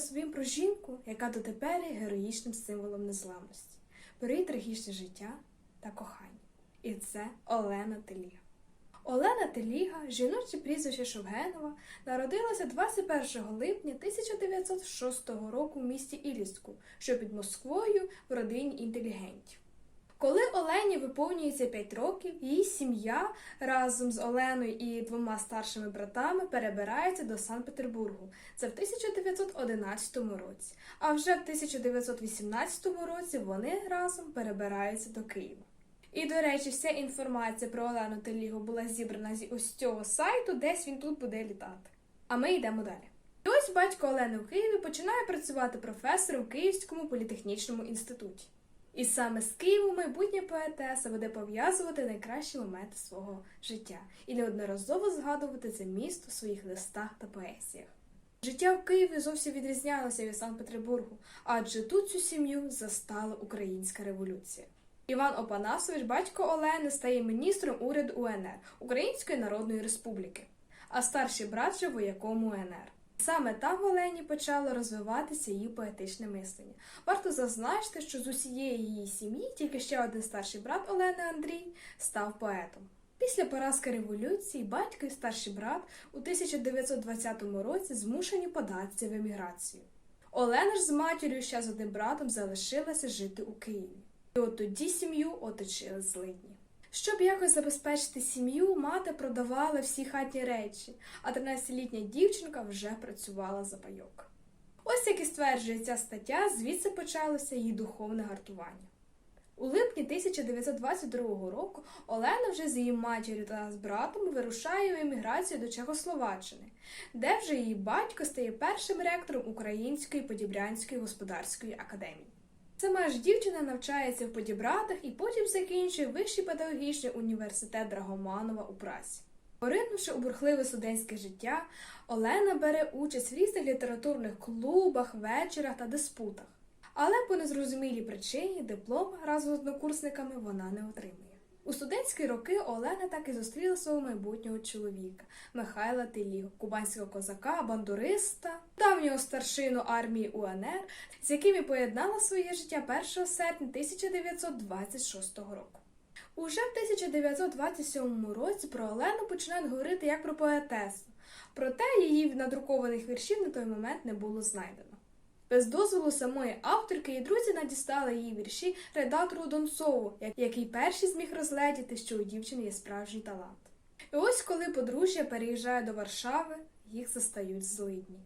розповім про жінку, яка дотепер є героїчним символом незламності, про її трагічне життя та кохання. І це Олена Теліга. Олена Теліга, жіноче прізвище Шовгенова, народилася 21 липня 1906 року в місті Іліску, що під Москвою в родині інтелігентів. Коли Олені виповнюється 5 років, її сім'я разом з Оленою і двома старшими братами перебирається до Санкт-Петербургу. Це в 1911 році. А вже в 1918 році вони разом перебираються до Києва. І, до речі, вся інформація про Олену Телігу була зібрана зі ось цього сайту, десь він тут буде літати. А ми йдемо далі. Ось батько Олени у Києві починає працювати професором в Київському політехнічному інституті. І саме з Києвом майбутня поетеса буде пов'язувати найкращі моменти свого життя і неодноразово згадувати це місто в своїх листах та поезіях. Життя в Києві зовсім відрізнялося від Санкт-Петербургу, адже тут цю сім'ю застала українська революція. Іван Опанасович, батько Олени, стає міністром уряду УНР Української Народної Республіки, а старший брат же вояком УНР. Саме там в Олені почало розвиватися її поетичне мислення. Варто зазначити, що з усієї її сім'ї тільки ще один старший брат Олени Андрій став поетом. Після поразки революції батько і старший брат у 1920 році змушені податися в еміграцію. Олена ж з матір'ю ще з одним братом залишилася жити у Києві. І от тоді сім'ю оточили злидні. Щоб якось забезпечити сім'ю, мати продавала всі хатні речі, а 13-літня дівчинка вже працювала за пайок. Ось як і стверджує ця стаття, звідси почалося її духовне гартування. У липні 1922 року Олена вже з її матір'ю та з братом вирушає в еміграцію до Чехословаччини, де вже її батько стає першим ректором Української Подібрянської господарської академії. Сама ж дівчина навчається в Подібратах і потім закінчує Вищий педагогічний університет Драгоманова у Прасі. Поринувши у бурхливе студентське життя, Олена бере участь в різних літературних клубах, вечорах та диспутах. Але по незрозумілій причині диплом разом з однокурсниками вона не отримує. У студентські роки Олена так і зустріла свого майбутнього чоловіка Михайла Теліго, кубанського козака, бандуриста, давнього старшину армії УНР, з яким і поєднала своє життя 1 серпня 1926 року. Уже в 1927 році про Олену починають говорити як про поетесу, проте її надрукованих віршів на той момент не було знайдено. Без дозволу самої авторки і друзі надіслали її вірші редактору Донцову, який перший зміг розгледіти, що у дівчини є справжній талант. І ось коли подружжя переїжджає до Варшави, їх застають злидні.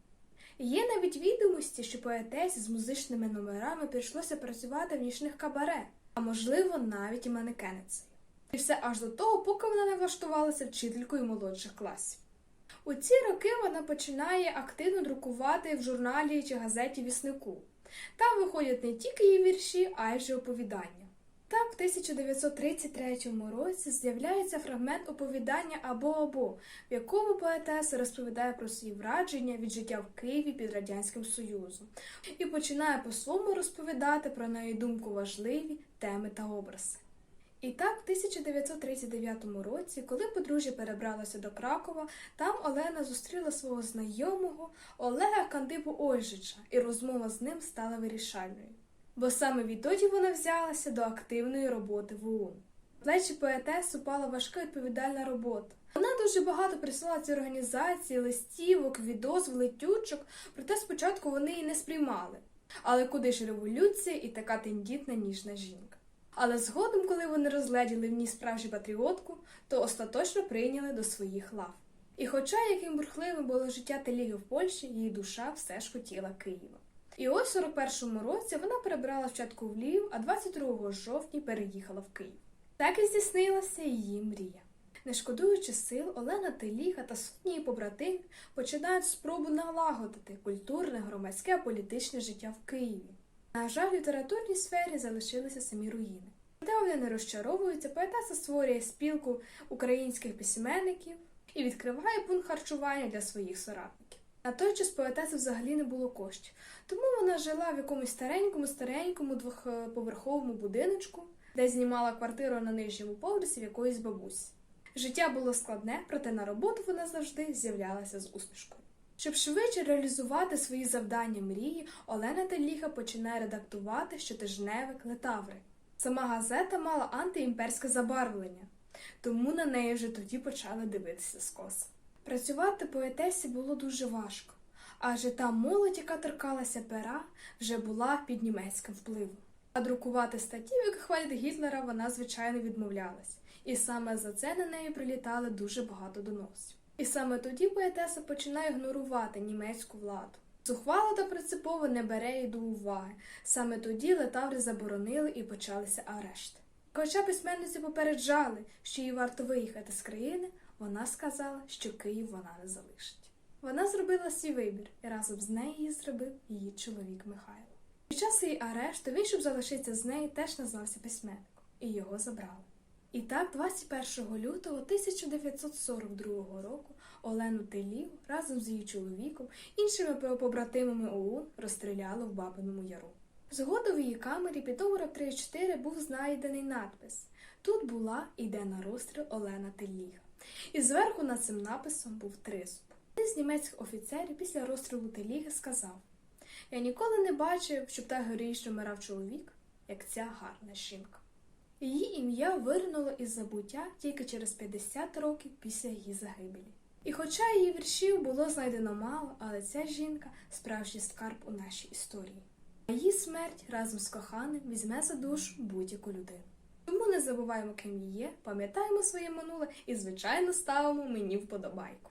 Є навіть відомості, що поетесі з музичними номерами прийшлося працювати в нічних кабаре, а можливо навіть і манекеницею. І все аж до того, поки вона не влаштувалася вчителькою молодших класів. У ці роки вона починає активно друкувати в журналі чи газеті Віснику. Там виходять не тільки її вірші, а й же оповідання. Так, в 1933 році з'являється фрагмент оповідання або або, в якому поетеса розповідає про свої враження від життя в Києві під Радянським Союзом і починає по-своєму розповідати про на її думку важливі теми та образи. І так, в 1939 році, коли подружжя перебралося до Кракова, там Олена зустріла свого знайомого Олега Кандибу Ольжича, і розмова з ним стала вирішальною. Бо саме відтоді вона взялася до активної роботи в ОУН. Плечі поетес упала важка відповідальна робота. Вона дуже багато прислала ці організації, листівок, відозв, летючок, проте спочатку вони її не сприймали. Але куди ж революція і така тендітна ніжна жінка? Але згодом, коли вони розгледіли в ній справжню патріотку, то остаточно прийняли до своїх лав. І хоча яким бурхливим було життя Теліги в Польщі, її душа все ж хотіла Києва. І ось у 41-му році вона перебрала спочатку в Львів, а 22 жовтня переїхала в Київ. Так і здійснилася її мрія. Не шкодуючи сил, Олена Теліга та сотні її побратимів починають спробу налагодити культурне, громадське, політичне життя в Києві. На жаль, в літературній сфері залишилися самі руїни. Проте вони не розчаровуються, поетеса створює спілку українських письменників і відкриває пункт харчування для своїх соратників. На той час поетеси взагалі не було коштів, тому вона жила в якомусь старенькому, старенькому двохповерховому будиночку, де знімала квартиру на нижньому поверсі в якоїсь бабусі. Життя було складне, проте на роботу вона завжди з'являлася з усмішкою. Щоб швидше реалізувати свої завдання мрії, Олена Теліга починає редактувати щотижневик Летаври. Сама газета мала антиімперське забарвлення, тому на неї вже тоді почали дивитися скоса. Працювати поетесі було дуже важко, адже та молодь, яка торкалася пера, вже була під німецьким впливом. А друкувати статті, яких хвалять Гітлера, вона звичайно відмовлялась, і саме за це на неї прилітали дуже багато доносів. І саме тоді поетеса починає ігнорувати німецьку владу. Зухвало та принципово не бере її до уваги. Саме тоді летаври заборонили і почалися арешти. Хоча письменниці попереджали, що їй варто виїхати з країни, вона сказала, що Київ вона не залишить. Вона зробила свій вибір, і разом з нею її зробив її чоловік Михайло. Під час її арешту він, щоб залишитися з нею, теж назвався письменником, і його забрали. І так, 21 лютого 1942 року Олену Телігу разом з її чоловіком, іншими побратимами ОУН розстріляли в Бабиному Яру. Згодом в її камері під номером 34 був знайдений надпис Тут була іде на розстріл Олена Теліга. І зверху над цим написом був тризуб. Один з німецьких офіцерів після розстрілу Теліги сказав: Я ніколи не бачив, щоб так героїчно вмирав чоловік, як ця гарна жінка. Її ім'я виринуло із забуття тільки через 50 років після її загибелі. І хоча її віршів було знайдено мало, але ця жінка справжній скарб у нашій історії. А її смерть разом з коханим візьме за душу будь-яку людину. Тому не забуваємо, ким її є, пам'ятаємо своє минуле і, звичайно, ставимо мені вподобайку.